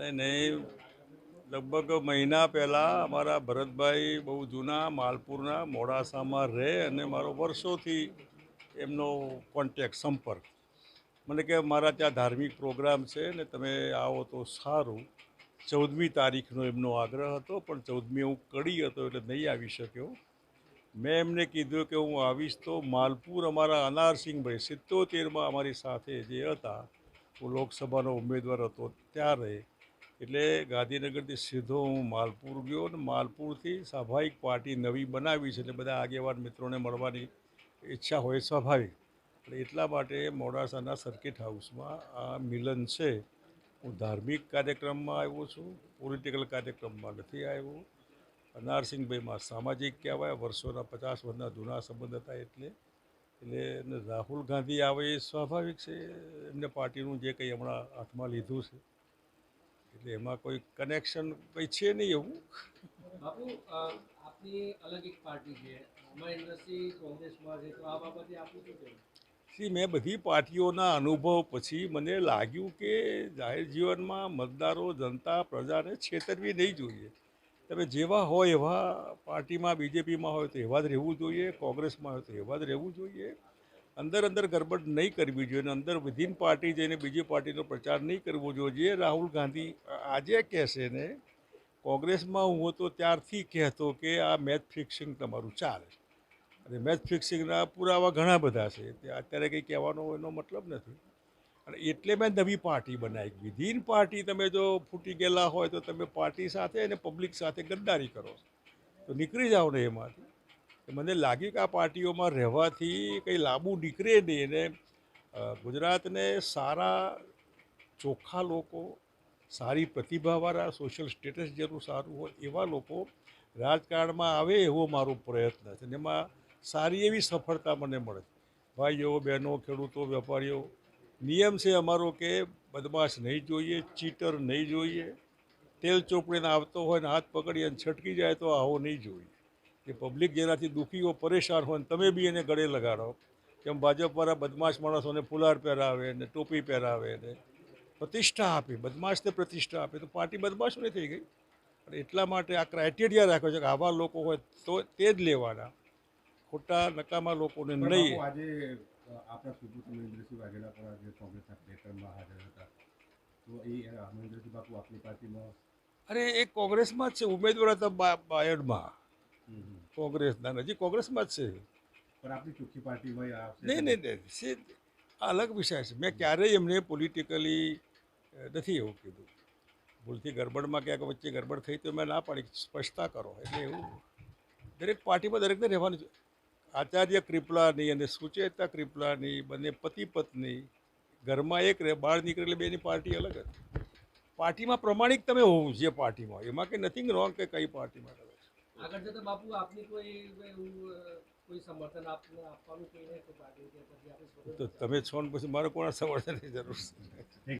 નહીં નહીં. લગભગ મહિના પહેલાં અમારા ભરતભાઈ બહુ જૂના, માલપુરના, મોડાસામાં રહે અને મારો વર્ષોથી એમનો કોન્ટેક સંપર્ક. મને કે મારા ત્યાં ધાર્મિક પ્રોગ્રામ છે ને તમે આવો તો સારું. ચૌદમી તારીખનો એમનો આગ્રહ હતો, પણ ચૌદમી હું કડી હતો એટલે નહીં આવી શક્યો. મેં એમને કીધું કે હું આવીશ તો માલપુર અમારા અનારસિંહભાઈ સિત્તોતેરમાં અમારી સાથે જે હતા, હું લોકસભાનો ઉમેદવાર હતો ત્યારે એટલે ગાંધીનગરથી સીધો હું માલપુર ગયો અને માલપુરથી સ્વાભાવિક પાર્ટી નવી બનાવી છે એટલે બધા આગેવાન મિત્રોને મળવાની ઈચ્છા હોય સ્વાભાવિક. એટલે એટલા માટે મોડાસાના સર્કિટ હાઉસમાં આ મિલન છે. હું ધાર્મિક કાર્યક્રમમાં આવ્યો છું, પોલિટિકલ કાર્યક્રમમાં નથી આવ્યો. અનારસિંહભાઈમાં સામાજિક કહેવાય, વર્ષોના પચાસ વર્ષના જૂના સંબંધ હતા એટલે એટલે રાહુલ ગાંધી આવે એ સ્વાભાવિક છે. એમને પાર્ટીનું જે કંઈ હમણાં હાથમાં લીધું છે. એટલે એમાં કોઈ કનેક્શન કંઈ છે નહીં એવું? બાપુ આપની અલગ એક પાર્ટી છે મહેન્દ્રસિંહ કોંગ્રેસમાં છે તો આ બાબતે આપનું શું કહેવું? સી મેં બધી પાર્ટીઓના અનુભવ પછી મને લાગ્યું કે જાહેર જીવનમાં મતદારો જનતા પ્રજાને છેતરવી નહીં જોઈએ. તમે જેવા હોય એવા પાર્ટીમાં બીજેપીમાં હોય તો એવા જ રહેવું જોઈએ કોંગ્રેસમાં હોય તો એવા જ રહેવું જોઈએ. અંદર અંદર ગરબડ નહીં કરવી જોઈએ અને અંદર વિધિન પાર્ટી જઈને બીજી પાર્ટીનો પ્રચાર નહીં કરવો જોઈએ. રાહુલ ગાંધી આજે કહેશે ને, કોંગ્રેસમાં હું હતો ત્યારથી કહેતો કે આ મેચ ફિક્સિંગ તમારું ચાલે અને મેચ ફિક્સિંગના પુરાવા ઘણા બધા છે. અત્યારે કંઈ કહેવાનો એનો મતલબ નથી. અને એટલે મેં નવી પાર્ટી બનાવી. વિધિન પાર્ટી તમે જો ફૂટી ગયેલા હોય તો તમે પાર્ટી સાથે અને પબ્લિક સાથે ગદ્દારી કરો તો નીકળી જાઓ ને એમાંથી. મને લાગ્યું કે આ પાર્ટીઓમાં રહેવાથી કંઈ લાંબુ નીકળે નહીં અને ગુજરાતને સારા ચોખ્ખા લોકો, સારી પ્રતિભાવાળા સોશિયલ સ્ટેટસ જેનું સારું હોય એવા લોકો રાજકારણમાં આવે એવો મારો પ્રયત્ન છે અને એમાં સારી એવી સફળતા મને મળે ભાઈઓ, બહેનો, ખેડૂતો, વેપારીઓ, નિયમ છે અમારો કે બદમાશ નહીં જોઈએ, ચીટર નહીં જોઈએ, તેલ ચોપડીને આવતો હોય ને હાથ પકડી અને છટકી જાય તો આવો નહીં જોઈએ. કે પબ્લિક જેનાથી દુઃખી હોય પરેશાન હોય તમે બી એને ગળે લગાડો. કેમ ભાજપવાળા બદમાશ માણસોને ફુલાર પહેરાવે ને ટોપી પહેરાવે ને પ્રતિષ્ઠા આપે બદમાશને પ્રતિષ્ઠા આપે. તો પાર્ટી બદમાશોની થઈ ગઈ. અને એટલા માટે આ ક્રાઇટેરિયા રાખ્યો છે કે આવા લોકો હોય તો તે જ લેવાના. ખોટા નકામા લોકોને નહીં. આજે આપણા સુપુત્ર મહેન્દ્રસિંહ વાઘેલા પણ આજે કોંગ્રેસના કાર્યક્રમમાં હાજર હતા. તો એ મહેન્દ્રસિંહ બાપુ આપની પાર્ટીમાં અરે એ કોંગ્રેસમાં જ છે ઉમેદવાર હતા બાયડમાં. કોંગ્રેસના હજી કોંગ્રેસમાં જ છે. પણ ચોખ્ખી પાર્ટીમાં એ નહીં નહીં નહીં આ અલગ વિષય છે. મેં ક્યારેય એમને પોલિટિકલી નથી એવું કીધું. ભૂલથી ગરબડમાં ક્યાંક વચ્ચે ગરબડ થઈ તો મેં ના પાડી. સ્પષ્ટતા કરો એટલે એવું. દરેક પાર્ટીમાં દરેકને રહેવાનું છે. આચાર્ય કૃપલાની અને સુચેતા કૃપલાની બંને પતિ પત્ની ઘરમાં એક રહે બહાર નીકળે એટલે બેની પાર્ટી અલગ હતી પાર્ટીમાં પ્રમાણિક તમે હોવું જે પાર્ટીમાં. એમાં કંઈ નથિંગ રોંગ કે કઈ પાર્ટીમાં. આગળ જતા બાપુ આપની કોઈ કોઈ સમર્થન આપને આપવાનું કોઈને તો તમે છો ને પછી મારે કોના સમર્થનની જરૂર છે?